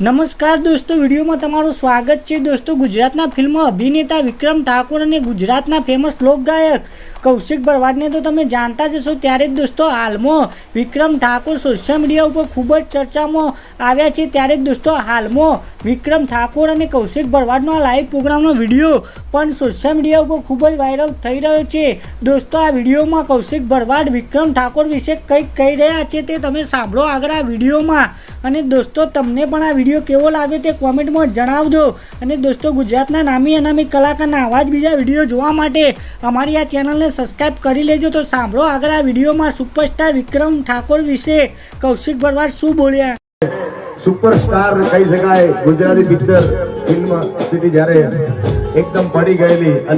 નમસ્કાર દોસ્તો, વિડીયોમાં તમારું સ્વાગત છે. દોસ્તો, ગુજરાતના ફિલ્મ અભિનેતા વિક્રમ ઠાકોર અને ગુજરાતના ફેમસ લોકગાયક કૌશિક ભરવાડને તો તમે જાણતા જ હશો ત્યારે જ દોસ્તો, હાલમાં વિક્રમ ઠાકોર સોશિયલ મીડિયા ઉપર ખૂબ જ ચર્ચામાં આવ્યા છે. ત્યારે જ દોસ્તો, હાલમાં વિક્રમ ઠાકોર અને કૌશિક ભરવાડનો આ લાઈવ પ્રોગ્રામનો વીડિયો પણ સોશિયલ મીડિયા ઉપર ખૂબ જ વાયરલ થઈ રહ્યો છે. દોસ્તો, આ વિડીયોમાં કૌશિક ભરવાડ વિક્રમ ઠાકોર વિશે કંઈક કહી રહ્યા છે તે તમે સાંભળો આગળ આ વિડીયોમાં. અને દોસ્તો, તમને પણ આ વીડિયો કેવો લાગ્યો તે કોમેન્ટમાં જણાવજો. અને દોસ્તો, ગુજરાતના નામી અનામી કલાકારના આવા જ બીજા વીડિયો જોવા માટે અમારી આ ચેનલને સબસ્ક્રાઈબ કરી લેજો. તો સાંભળો આગળ આ વિડીયોમાં સુપરસ્ટાર વિક્રમ ઠાકોર વિશે. કૌશિક ભરવાડ, શું બોલ્યા? સુપરસ્ટાર કહી શકાય, ગુજરાતી પિક્ચર ફિલ્મ સિટી જ્યારે એકદમ પડી ગયેલી અને